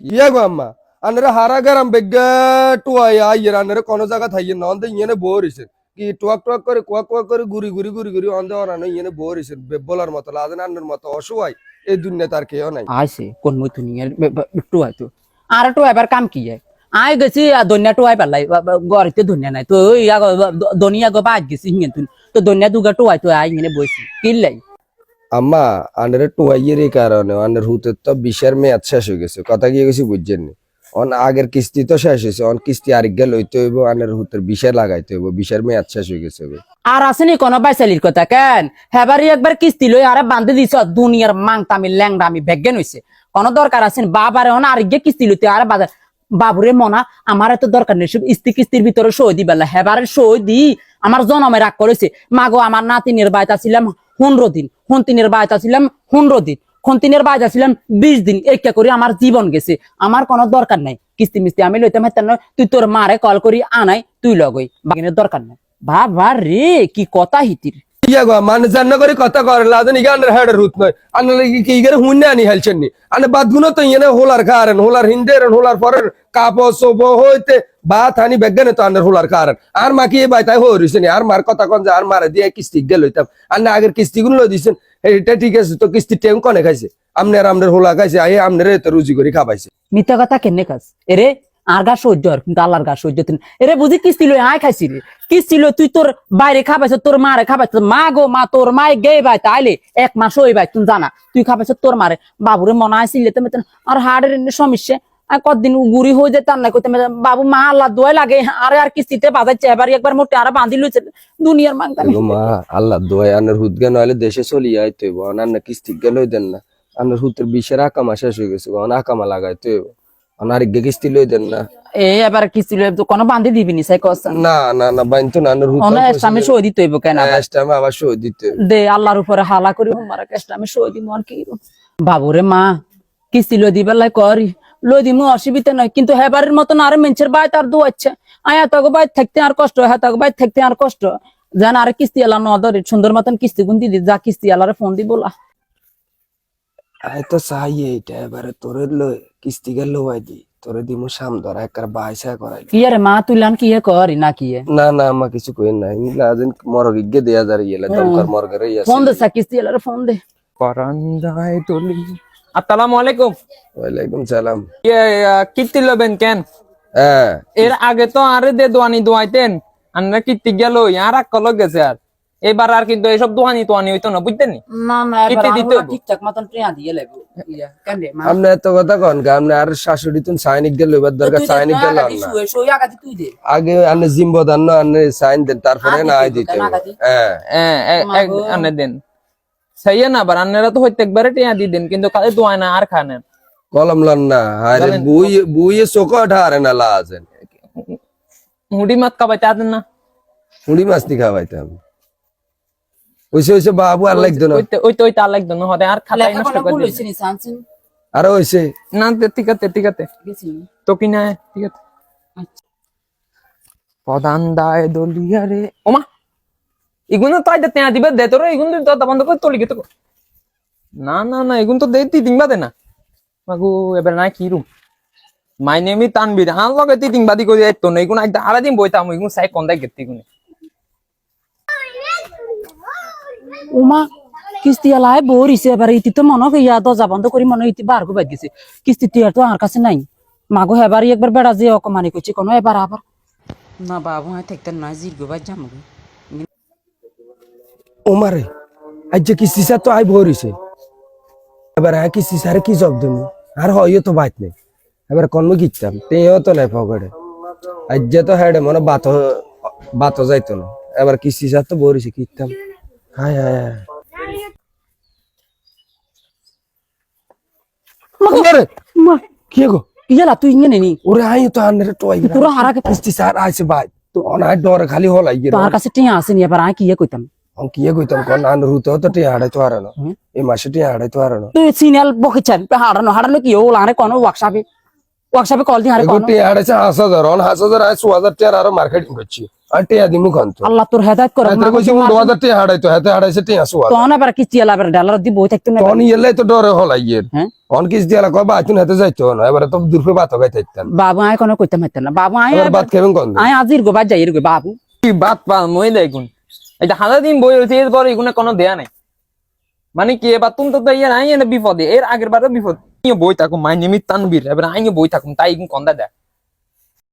ইয়া গো আম্মা আনরে হারা গারাম বেগা টুয়াই আইয়ের আনরে কোন জায়গা থাইয়ে না, অন্ধে ইয়েনে বোর হইছেন কি টুয়াক টুয়াক করে, কুয়াক কুয়াক করে ঘুরি ঘুরি ঘুরি ঘুরি অন্ধে অনানো ইয়েনে বোর হইছেন বেব্বলার মতো লাদেন আন্নের মতো, অসহায়। এই দুনিয়া তার কেউ নাই। আইছে, কোন মই তুনি একটু হয়তো আর একটু এবার কাম কি যায় আই গেছি দনিয়া টু আই পারলাই গড়িতে ধনিয়া নাই। তো দনিয়া গো বাজ গেছি হিঙে তুন। তো দনিয়া দুগা টু আই তো আই হিঙে বইছি। কিল্লাই আম্মা আনরে টুয়াইয়ের এই কারণে আনের হুতের তো বিশের মেয়াদ শেষ হয়ে গেছে। কথা গিয়ে গেছি বুঝছেন অন আগের কিস্তি তো শেষ হয়েছে, অন কিস্তি আরেক লইতে হইব আনের হুতের বিশে লাগাইতে হইব বিশের মেয়াদ শেষ হয়ে গেছে। আর আসেনি কোন বাইসালির কথা? কেন? হেবারি একবার কিস্তি লই আরে বান্ধে দিছ, দুনিয়ার মাং তামি ল্যাংডা আমি বেগেন হইছে কোন দরকার আছেন বাবারে অন আর গিয়ে কিস্তি লইতে আরে বাজার বাবুরে মনা, আমার এত দরকার নেই সব ইস্তি কিস্তির ভিতরে সই দিবে না হেবারে সই দি। আমার জনমে রাগ করেছে। মাগো, আমার নাতিনের বাইতা ছিলাম পনেরো দিন হন্তিনের বাইতা ছিলাম পনেরো দিন, খন্তিনের বাইতা ছিলাম বিশ দিন একটা করে আমার জীবন গেছে। আমার কোনো দরকার নাই। কিস্তি মিস্তি আমি লইতে পারতাম না তুই তোর মারে কল করি, আনাই, তুই লগই বাগিনের দরকার নাই। বাবা রে কি কথা হিতির। ইয়া গো মানে জান্ন করে কথা করে লাদেন ইগা আনের হেডের হুত নয়। আনলে কি ইগারে হুন্নে আনি হেলছেন নি। আনে বাদগুনো তো ইয়েনে হোলার কারেন, হোলার হিন্দের হোলার পরের কাপ সোপ হইতে বাত হানি বেগনে তো আনের হোলার কারেন। আর মা কি বাই তাই হইছে নি? আর মার কথা কোন যে আর মারে দিয়ে কিস্তি গেল হইতাম। আর না আগের কিস্তি গুলো দিছেন এটা ঠিক আছে, তো কিস্তি টেম কনে খাইছে? আমনের আমনের হোলা খাইছে আই আমনের তো রুজি করে খাবাইছে। মিথ্যা কথা আর গা সহ্য আর কিন্তু আল্লাহর গা সহ্য এরে বুঝি কিস্তি লই আয় খাইছি রে। কিস্তি লই তুই তোর বাইরে খাবাইছ, তোর মারে খাবাইছ। মা গো, মা, তোর মায় গে ভাই, তাইলে এক মাস ওই ভাই তুই জানা। তুই খাবাইছ তোর মারে। বাবুরে মনে আসিলে তুমি আর হাড়ের সমস্যা। কতদিন গুড়ি হয়ে যেত না কইতে বাবু, মা আল্লাহ দোয়া লাগে। আরে আর কিস্তিতে বাজাইছে এবার একবার মোটে আর বাঁধি লইছে। দুনিয়ার মাংতা মা আল্লাহ দোয়া আনের হুদ গে নইলে দেশে চলি আইতে আনার কিস্তি গেল দেন না। আনের হুতের বিশের আকামা শেষ হয়ে গেছে আকামা লাগাইতে আনার কিস্তি লই দেন না। এবার কিস্তি লই তো কোনো বাঁধি দিবি নি সাই কস না না না বাইন্তু না আনের হুত অনেক আমি সই দিতে হইব কেন? আবার? টাইম আবার সই দিতে দে আল্লাহর উপরে হালা করি মারা সই আর কি বাবুরে মা কিস্তি লই দিবার লাই করি? লই দিমু অসুবিধা নাই কিন্তু হেবারের মতন আর মেঞ্চের বাই তার দোয়াচ্ছে। আয়া তগো বাই থাকতে আর কষ্ট হ্যাঁ তগো বাই থাকতে আর কষ্ট। জান আর কিস্তি আলা নদরে সুন্দর মতন কিস্তি গুন দিদি যা কিস্তি আলারে ফোন দি বলা। আই তো চাই এইটা এবারে তোরে লই কিস্তি গেল লই দি তোরে দিমু সাম ধরা একবার বাইসা করাই কি রে মা তুইলান কি এ করি না কি না না আমা কিছু কই না ইলা দিন মরগ গিয়ে দেয়া যার ইয়েলা দমকার মরগের ইয়া ফোন দে সা কিস্তি আলারে ফোন দে। পরান্দায় দলি আসসালামু আলাইকুম। ওয়ালাইকুম সালাম। ইয়ে কীর্তি লবেন কেন? হ্যাঁ এর আগে তো আরে দে দোয়ানি দোয়াইতেন আমরা কীর্তি গেল আর এক কলক গেছে আর এবার আর কিন্তু এইসব দোয়ানি তোয়ানি হইতো না বুঝতেন নি? না দিতে ঠিকঠাক মতন টিয়া দিয়ে লাগবো ইয়া আপনি এত কথা কন আপনি আর শাশুড়ি তুন সাইনিক গেল এবার দরকার সাইনিক গেল দে। আগে আনে জিম্বো দান না আনে সাইন দেন তারপরে না আই দিতে হ্যাঁ হ্যাঁ এক- আনে দেন। না আবার আন্নারা তো হইতে একবারে টিয়া দিয়ে দেন কিন্তু কালে দোয়ায় না আর খানেন কলম লন না আরে বুই বুইয়ে না লাজেন মুড়ি মাত কাবাইতে আদেন না। মুড়ি মাছ নি খাওয়াইতাম ওইসে ওইসে বাবু আর লাগতো না। ওইতে ওইতে ওইতে আর লাগতো না হতে আর খাতাই নষ্ট করে দিন। নি সানসিন? আর ওইসে। না তে- ঠিক আছে ঠিক আছে গেছি তো কি না ঠিক আছে প্রধান দায় দলিয়া রে। ওমা এগুলো তো আইতে তেয়া দিবে দে তোর এগুলো তো তা বন্ধ করে তলি গেতো না না না এগুলো তো দে তি দিংবা দে না। মাগু এবার না কি রুম? মাই নেমি তানবির আন লগে তি দিংবাদি করে যাইতো না এগুলো আইতে আরা দিন বইতাম এগুলো সাই কোন দাই গেতি এগুলো উমা কিস্তি আলাই বরিছে এবার ইতি তো মনে ইয়া দরজা বন্ধ করি মনে ইতি বার গো বাদ গেছে কিস্তি টিয়ার তো আমার কাছে নাই। মাগো হেবার একবার বেড়া যে অকমানি করছি কোনো এবার আবার। না বাবু হ্যাঁ থাকতেন না জির গো বাদ যাম ওমারে আজ যে কিস্তি সার তো আই ভরিছে এবার হ্যাঁ কিস্তি সারে কি জব দেবো আর হইও তো বাইত নেই। এবার কর্ম গিতাম তেও তো নাই পকেটে। আজ যে তো হেডে মনে বাত বাত যাইতো না। এবার কিস্তি সার তো কিতাম হায় হায় হায় ওরে, মা কি গো ইয়ালা তুই ইয়ে নেনি ওরে আই তো আনরে টয় পুরো হারাকে কিস্তি সার আইছে ভাই তো অনাই ডর খালি হলাই গিয়ে তোর কাছে টিয়া আসেনি এবার আয় কি ইয়ে কইতাম আমি কি কইতাম কোন আন রুতো তো টি হাড়াই তো আরানো হুম। এই মাসে টি হাড়াই তো আরানো তুই সিনিয়াল বকিচান হারানো হারানো কি ও লারে কোনো ওয়ার্কশপে ওয়ার্কশপে কল দি হারে এগো কোনো টি হাড়াইছে হাস হাজার অন হাস হাজার আই চু হাজার টিয়ার আরও মার্কেটিং করছি আর টিয়া দিমু খান আল্লাহ তোর হেদায়ত করে হাতে কইছি উল্টো হাজার টিয়া হারাইতো হাতে হারাইছে টিয়া সোয়া তখন এবার কি চিয়ালা এবার ডালার দি বই থাকতো না তখন ইয়েলাই তো ডরে হলাইয়ের হ্যাঁ? অন কিস দিয়ালা কয় বাতুন হাতে যাইতো না এবারে তো দূরপে বাত গাই থাকতেন বাবু আয় কোনো কইতে মারতেন না। বাবু আয় এবার বাত খাবেন কোন আয় আজির গো বাদ যাই গো বাবু। কি বাত পা মই দেখুন। এটা হাজার দিন বই এগুলো কোনো দেয়া নাই। মানে কি এবার তুমি তো ইয়ে নাই এনে বিপদে। এর আগের বারে বিপদ। বই থাকুম মাই নিমিত তানবীর এবার আইও বই থাকুম তাই এগুন কন্দা দেয়?